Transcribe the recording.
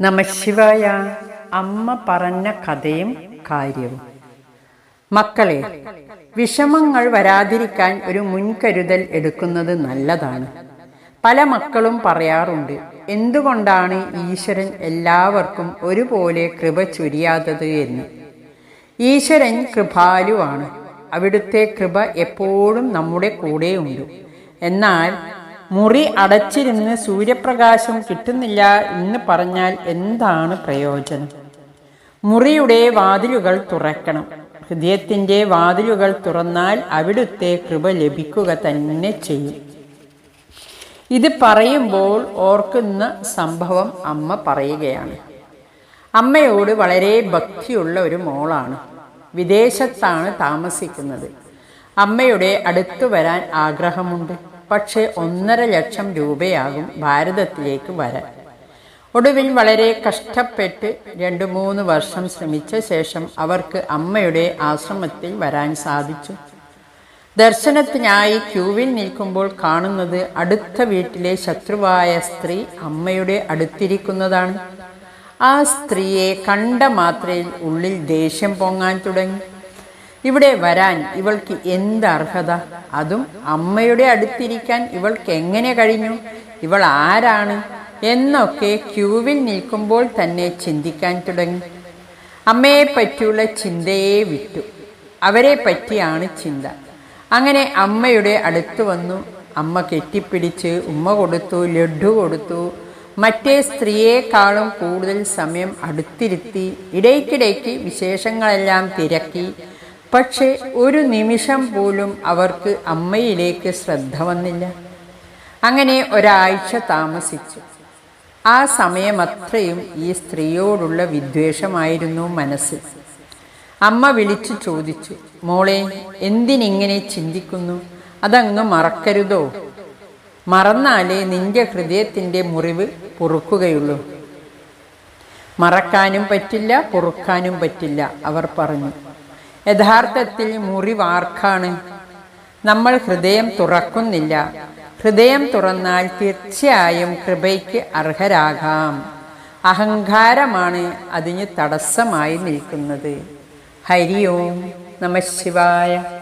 നമശിവായ അമ്മ പറഞ്ഞ കഥയും കാര്യവും. മക്കളെ വിഷമങ്ങൾ വരാതിരിക്കാൻ ഒരു മുൻകരുതൽ എടുക്കുന്നത് നല്ലതാണ്. പല മക്കളും പറയാറുണ്ട് എന്തുകൊണ്ടാണ് ഈശ്വരൻ എല്ലാവർക്കും ഒരുപോലെ കൃപ ചൊരിയാത്തത് എന്ന്? ഈശ്വരൻ കൃപാലുവാണ്. അവിടുത്തെ കൃപ എപ്പോഴും നമ്മുടെ കൂടെയുണ്ട്. എന്നാൽ മുറി അടച്ചിരുന്ന് സൂര്യപ്രകാശം കിട്ടുന്നില്ല എന്ന് പറഞ്ഞാൽ എന്താണ് പ്രയോജനം? മുറിയുടെ വാതിലുകൾ തുറക്കണം. ഹൃദയത്തിന്റെ വാതിലുകൾ തുറന്നാൽ അവിടുത്തെ കൃപ ലഭിക്കുക തന്നെ ചെയ്യും. ഇത് പറയുമ്പോൾ ഓർക്കുന്ന സംഭവം അമ്മ പറയുകയാണ്. അമ്മയോട് വളരെ ഭക്തിയുള്ള ഒരു മോളാണ്. വിദേശത്താണ് താമസിക്കുന്നത്. അമ്മയുടെ അടുത്തു വരാൻ ആഗ്രഹമുണ്ട്. പക്ഷേ ഒന്നര ലക്ഷം രൂപയാകും ഭാരതത്തിലേക്ക് വരാൻ. ഒടുവിൽ വളരെ കഷ്ടപ്പെട്ട് രണ്ടു മൂന്ന് വർഷം ശ്രമിച്ച ശേഷം അവർക്ക് അമ്മയുടെ ആശ്രമത്തിൽ വരാൻ സാധിച്ചു. ദർശനത്തിനായി ക്യൂവിൽ നിൽക്കുമ്പോൾ കാണുന്നത് അടുത്ത വീട്ടിലെ ശത്രുവായ സ്ത്രീ അമ്മയുടെ അടുത്തിരിക്കുന്നതാണ്. ആ സ്ത്രീയെ കണ്ട മാത്രയിൽ ഉള്ളിൽ ദേഷ്യം പൊങ്ങാൻ തുടങ്ങി. ഇവിടെ വരാൻ ഇവൾക്ക് എന്ത് അർഹത? അതും അമ്മയുടെ അടുത്തിരിക്കാൻ ഇവൾക്ക് എങ്ങനെ കഴിഞ്ഞു? ഇവൾ ആരാണ്? എന്നൊക്കെ ക്യൂവിൽ നിൽക്കുമ്പോൾ തന്നെ ചിന്തിക്കാൻ തുടങ്ങി. അമ്മയെ പറ്റിയുള്ള ചിന്തയെ വിട്ടു. അവരെ പറ്റിയാണ് ചിന്ത. അങ്ങനെ അമ്മയുടെ അടുത്ത് വന്നു. അമ്മ കെട്ടിപ്പിടിച്ച് ഉമ്മ കൊടുത്തു ലഡു കൊടുത്തു. മറ്റേ സ്ത്രീയെക്കാളും കൂടുതൽ സമയം അടുത്തിരുത്തി. ഇടയ്ക്കിടയ്ക്ക് വിശേഷങ്ങളെല്ലാം തിരക്കി. പക്ഷെ ഒരു നിമിഷം പോലും അവർക്ക് അമ്മയിലേക്ക് ശ്രദ്ധ വന്നില്ല. അങ്ങനെ ഒരാഴ്ച താമസിച്ചു. ആ സമയമത്രയും ഈ സ്ത്രീയോടുള്ള വിദ്വേഷമായിരുന്നു മനസ്സിൽ അമ്മ വിളിച്ചു ചോദിച്ചു മോളെ എന്തിനിങ്ങനെ ചിന്തിക്കുന്നു? അതങ്ങ് മറക്കരുതോ? മറന്നാലേ നിന്റെ ഹൃദയത്തിന്റെ മുറിവ് പൊറുക്കുകയുള്ളൂ. മറക്കാനും പറ്റില്ല പൊറുക്കാനും പറ്റില്ല അവർ പറഞ്ഞു. യഥാർത്ഥത്തിൽ മുറിവാർക്കാണ്. നമ്മൾ ഹൃദയം തുറക്കുന്നില്ല. ഹൃദയം തുറന്നാൽ തീർച്ചയായും കൃപയ്ക്ക് അർഹരാകാം. അഹങ്കാരമാണ് അതിന് തടസ്സമായി നിൽക്കുന്നത്. ഹരി ഓം നമ ശിവായ.